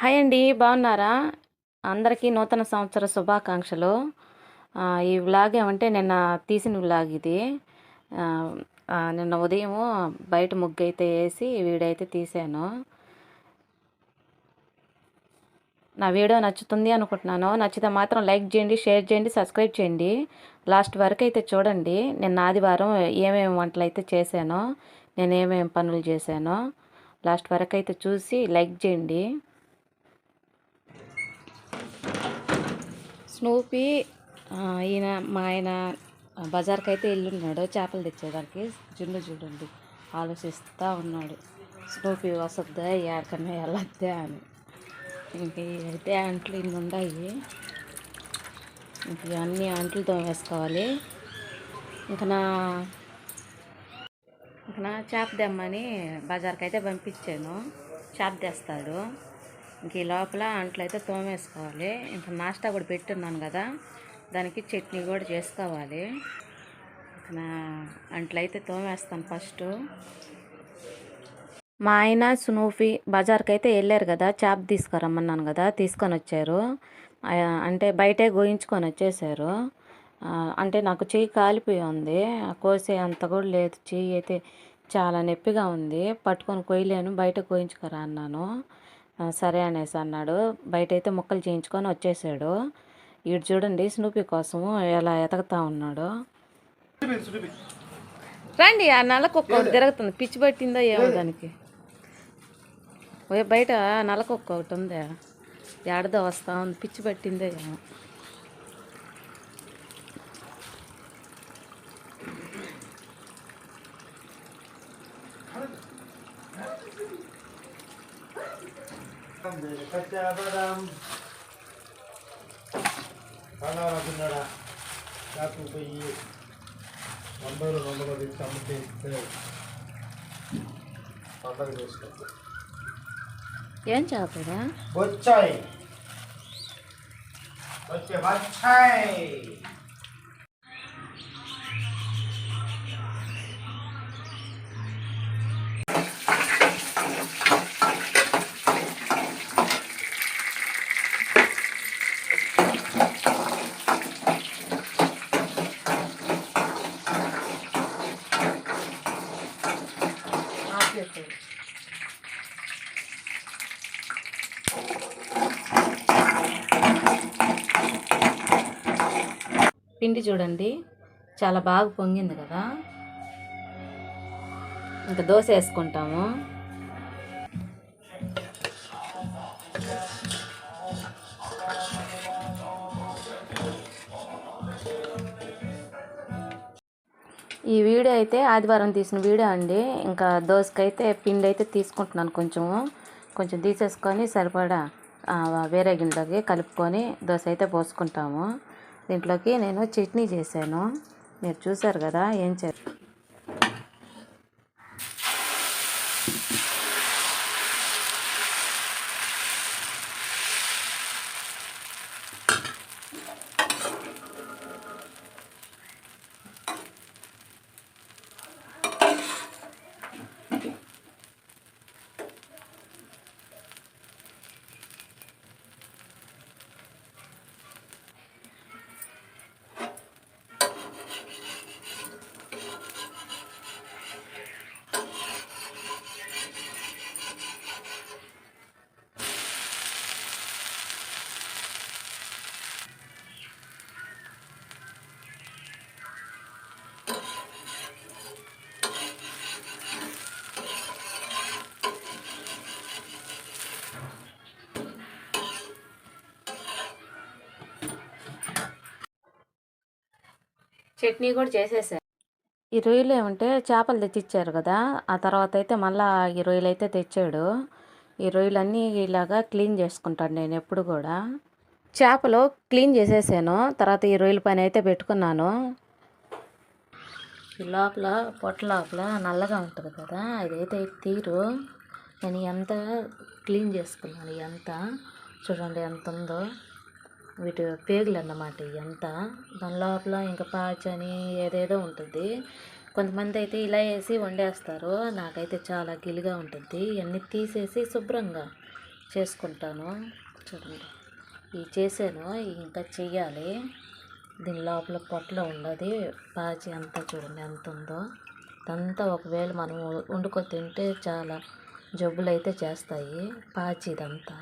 Hi అండి బాగున్నారా? అందరికీ నూతన సంవత్సర శుభాకాంక్షలు. ఈ వ్లాగ్ ఏమంటే నిన్న తీసిన వ్లాగ్ ఇది. నిన్న ఉదయం బయట ముగ్గు అయితే వేసి వీడైతే అయితే తీసాను. నా వీడియో నచ్చుతుంది అనుకుంటున్నాను. నచ్చితే మాత్రం లైక్ చేయండి షేర్ చేయండి సబ్స్క్రైబ్ చేయండి. లాస్ట్ వరకు అయితే చూడండి. నిన్న ఆదివారం ఏమేమి వంటలు అయితే చేశానో నేను ఏమేమి పనులు చేశానో లాస్ట్ వరకు అయితే చూసి లైక్ చేయండి. స్నూపీ ఈయన మా ఆయన బజార్కి అయితే వెళ్ళున్నాడు చేపలు తెచ్చేదానికి. జున్ను చూడండి ఆలోచిస్తూ ఉన్నాడు. స్నూపీ వస్తుందా ఎక్కడనే వెళ్ళొద్దా అని. ఇంక అయితే అంట్లు ఇన్ని ఉన్నాయి ఇంక అన్ని అంట్లతో వేసుకోవాలి. ఇంకా నా ఇంకా నా చేప తెమ్మని బజార్కి అయితే పంపించాను. చేప తెస్తాడు. ఇంక ఈ లోపల అంట్లు అయితే తోమేసుకోవాలి. ఇంకా నాస్టా కూడా పెట్టున్నాను కదా దానికి చట్నీ కూడా చేసుకోవాలి. అంట్లో నా అయితే తోమేస్తాను ఫస్ట్. మా ఆయన స్నూఫీ బజార్కి అయితే వెళ్ళారు కదా చేప తీసుకురమ్మన్నాను కదా తీసుకొని వచ్చారు. అంటే బయటే గోయించుకొని వచ్చేసారు. అంటే నాకు చెయ్యి కాలిపోయి ఉంది. ఆ కోసే అంత కూడా లేదు. చెయ్యి అయితే చాలా నొప్పిగా ఉంది. పట్టుకొని కొయ్యలేను బయట కోయించుకురా అన్నాను. సరే అనేసి అన్నాడు. బయట అయితే ముక్కలు చేయించుకొని వచ్చేసాడు. ఇటు చూడండి స్నూపీ కోసము ఎలా ఎతకతా ఉన్నాడు. రండి ఆ నల్లకొక్క ఒకటి తిరుగుతుంది. పిచ్చి పట్టిందో ఏమో దానికి. బయట నల్లకొక్క ఒకటి ఉందా. ఏడదో వస్తా ఉంది. పిచ్చి పట్టిందో ఏమో. కచ్చాబదం పలానా తిన్నాడా నాకు పోయి వందలు వందలు తెచ్చి అమ్మితే ఇస్తే పండగ చేసుకో ఏం చేపరా వచ్చాయి వచ్చే వచ్చాయి పిండి చూడండి. చాలా బాగా పొంగింది కదా. ఇంకా దోశ వేసుకుంటాము. ఈ వీడియో అయితే ఆదివారం తీసిన వీడియో అండి. ఇంకా దోశకైతే పిండి అయితే తీసుకుంటున్నాను కొంచెము. కొంచెం తీసేసుకొని సరిపడా వేరే గిన్నెలోకి కలుపుకొని దోశ అయితే పోసుకుంటాము. దీంట్లోకి నేను చట్నీ చేశాను. మీరు చూసారు కదా ఏం చే చట్నీ కూడా చేసేసాను ఈ రొయ్యలు ఏమంటే చేపలు తెచ్చిచ్చారు కదా ఆ తర్వాత అయితే మళ్ళా ఈ రొయ్యలు అయితే తెచ్చాడు. ఈ రొయ్యలన్నీ ఇలాగా క్లీన్ చేసుకుంటాను నేను ఎప్పుడు కూడా. చేపలు క్లీన్ చేసేసాను తర్వాత ఈ రొయ్యల పని అయితే పెట్టుకున్నాను. ఈ లోపల పొట్ట లోపల నల్లగా ఉంటుంది కదా ఇదైతే తీరు. నేను ఎంత క్లీన్ చేసుకున్నాను ఎంత? చూడండి ఎంత ఉందో. వీటి పేగులు అన్నమాట ఎంత దాని లోపల ఇంకా పాచని ఏదేదో ఉంటుంది. కొంతమంది అయితే ఇలా వేసి వండేస్తారు. నాకైతే చాలా గిలిగా ఉంటుంది. ఇవన్నీ తీసేసి శుభ్రంగా చేసుకుంటాను. చూడండి. ఇవి చేసాను ఇంకా చెయ్యాలి. దీని లోపల పొట్టలో ఉండదు పాచి అంతా చూడండి ఎంత ఉందో. ఇదంతా ఒకవేళ మనం వండుకొని తింటే చాలా జబ్బులు అయితే చేస్తాయి. పాచి ఇదంతా.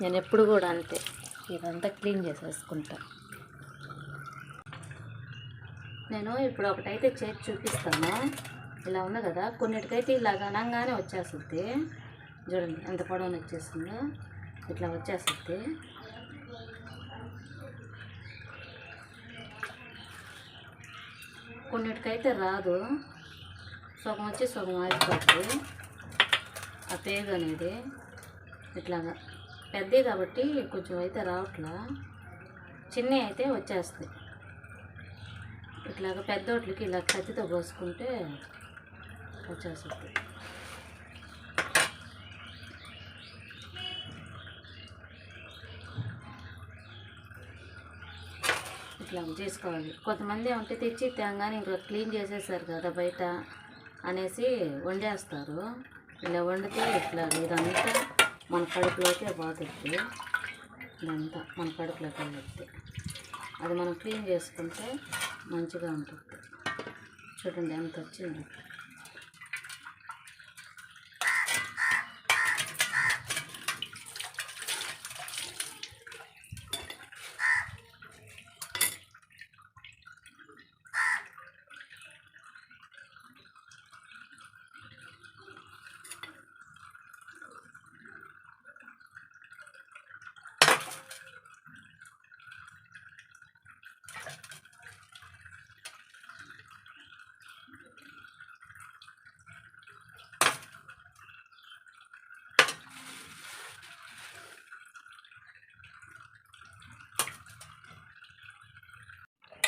నేను ఎప్పుడు కూడా అంతే. ఇదంతా క్లీన్ చేసేసుకుంటా. నేను ఇప్పుడు ఒకటైతే చేసి చూపిస్తాను. ఇలా ఉంది కదా కొన్నిటికైతే ఇలా ఘనంగానే వచ్చేస్తుంది. చూడండి ఎంత పొడవుని వచ్చేసిందో ఇట్లా వచ్చేస్తుంది. కొన్నిటికైతే రాదు. సగం వచ్చి సగం ఆగిపోతుంది ఆ పేగు అనేది ఇట్లాగా. పెద్దవి కాబట్టి కొంచెం అయితే రావట్లా. చిన్నవి అయితే వచ్చేస్తాయి ఇట్లాగ పెద్దోట్లకి ఇలా కత్తితో కోసుకుంటే వచ్చేస్తుంది. ఇట్లా చేసుకోవాలి. కొంతమంది ఉంటే తెచ్చి తేగానే ఇంకా క్లీన్ చేసేసారు కదా బయట అనేసి వండేస్తారు. ఇలా వండితే ఇట్లా ఇదంతా మన కడుపులోకి పోతుంది ఇదంతా మన కడుపులోకి వెళ్ళితే అది మనం క్లీన్ చేసుకుంటే మంచిగా ఉంటుంది. చూడండి ఎంత వచ్చింది.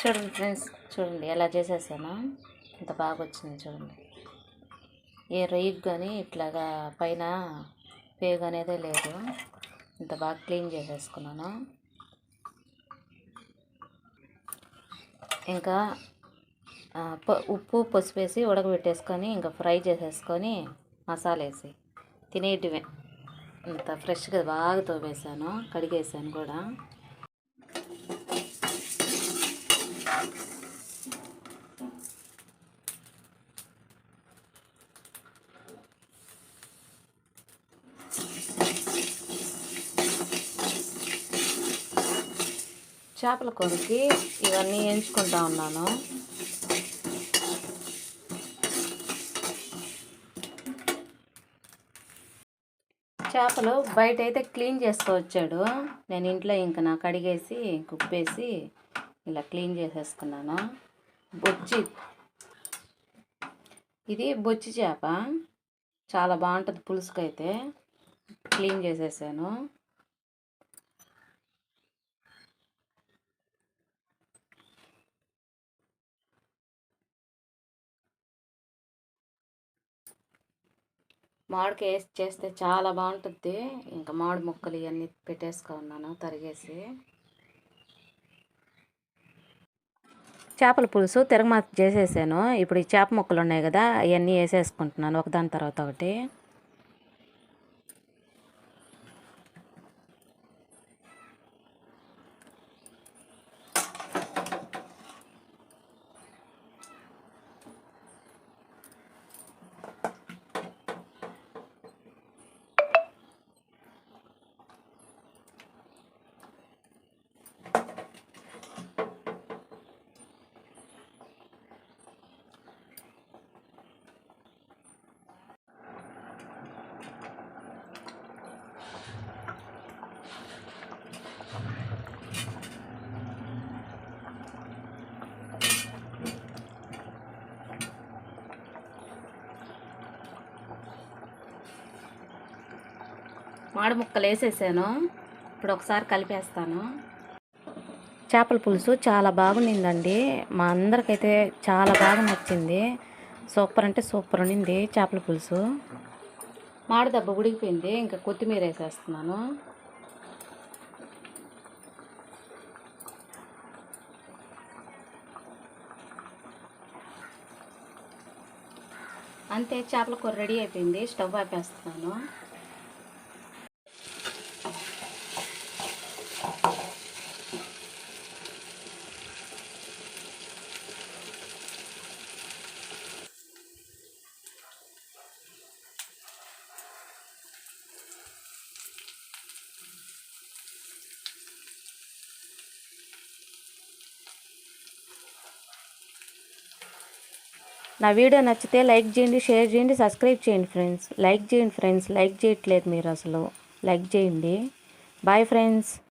చూడండి ఫ్రెండ్స్ చూడండి ఎలా చేసేసాను. ఇంత బాగా వచ్చింది చూడండి. ఏ రొయ్యకు కానీ ఇట్లాగా పైన పేగు అనేదే లేదు. ఇంత బాగా క్లీన్ చేసేసుకున్నాను. ఇంకా ఉప్పు పసుపు వేసి ఉడకబెట్టేసుకొని ఇంకా ఫ్రై చేసేసుకొని మసాలా వేసి తినేటివే. ఇంత ఫ్రెష్గా బాగా తోవేసాను కడిగేసాను కూడా. చేపల కూరకి ఇవన్నీ ఎంచుకుంటా ఉన్నాను. చేపలు బయట అయితే క్లీన్ చేసుకోవచ్చాడు. నేను ఇంట్లో ఇంకా నాకు కడిగేసి కుప్పేసి ఇలా క్లీన్ చేసేసుకున్నాను. బొచ్చి ఇది బొచ్చి చేప. చాలా బాగుంటుంది పులుసుకైతే. క్లీన్ చేసేసాను. మామిడికి వేసి చేస్తే చాలా బాగుంటుంది. ఇంకా మామిడి ముక్కలు ఇవన్నీ పెట్టేసుకున్నాను తరిగేసి. చేపల పులుసు తిరగమాత చేసేసాను. ఇప్పుడు ఈ చేప ముక్కలు ఉన్నాయి కదా అవన్నీ వేసేసుకుంటున్నాను. ఒకదాని తర్వాత ఒకటి. మామిడి ముక్కలు వేసేసాను. ఇప్పుడు ఒకసారి కలిపేస్తాను. చేపల పులుసు చాలా బాగుండిందండి. మా అందరికైతే చాలా బాగా నచ్చింది. సూపర్ అంటే సూపర్ ఉండింది చేపల పులుసు. మామిడి దెబ్బ ఉడికిపోయింది. ఇంకా కొత్తిమీర వేసేస్తున్నాను. అంతే చేపల కూర రెడీ అయిపోయింది. స్టవ్ ఆపేస్తున్నాను. నా వీడియో నచ్చితే లైక్ చేయండి షేర్ చేయండి సబ్స్క్రైబ్ చేయండి ఫ్రెండ్స్. లైక్ చేయండి ఫ్రెండ్స్. లైక్ చేయట్లేదు మీరు అసలు. లైక్ చేయండి. Bye friends.